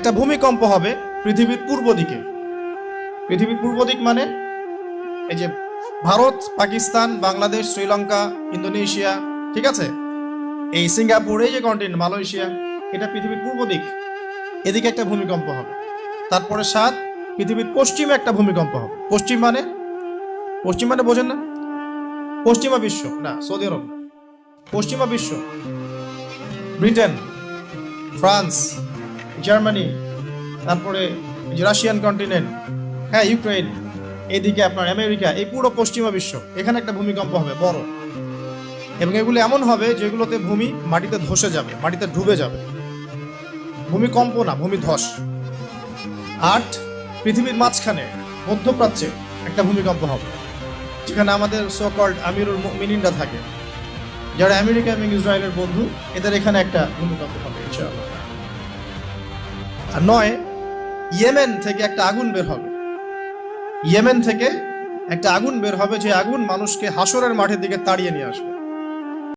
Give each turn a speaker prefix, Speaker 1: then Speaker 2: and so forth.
Speaker 1: একটা ভূমিকম্প হবে পৃথিবীর পূর্ব দিকে। পৃথিবীর পূর্ব দিক মানে এই যে ভারত, পাকিস্তান, বাংলাদেশ, শ্রীলঙ্কা, ইন্দোনেশিয়া, ঠিক আছে? এই সিঙ্গাপুর, এই যে কন্টিনেন্ট মালয়েশিয়া, এটা পৃথিবীর পূর্ব দিক। এদিকে একটা ভূমিকম্প হবে। তারপরে সাত, পৃথিবীর পশ্চিমে একটা ভূমিকম্প হবে। পশ্চিম মানে? পশ্চিম মানে বোঝেন না। পশ্চিমা বিশ্ব, না, সৌদি আরব। পশ্চিমা বিশ্ব। Britain, France. জার্মানি, তারপরে রাশিয়ান কন্টিনেন্ট হ্যাঁ ইউক্রেন এইদিকে আপনার আমেরিকা, এই পুরো পশ্চিমা বিশ্ব, এখানে একটা ভূমিকম্প হবে, বড়। এবং এগুলো এমন হবে যেগুলোতে ভূমি মাটিতে ধসে যাবে, মাটিতে ডুবে যাবে। ভূমিকম্প না ভূমি ধস। আট পৃথিবীর মাঝখানে, মধ্যপ্রাচ্যে একটা ভূমিকম্প হবে, যেখানে আমাদের সোকল্ড আমিরুল মিনিনরা থাকে, যারা আমেরিকা এবং ইসরায়েলের বন্ধু, এদের এখানে একটা ভূমিকম্প হবে, ইনশাআল্লাহ। আর নয়, ইয়েমেন থেকে একটা আগুন বের হবে। ইয়েমেন থেকে একটা আগুন বের হবে যে আগুন মানুষকে হাসরের মাঠের দিকে তাড়িয়ে নিয়ে আসবে।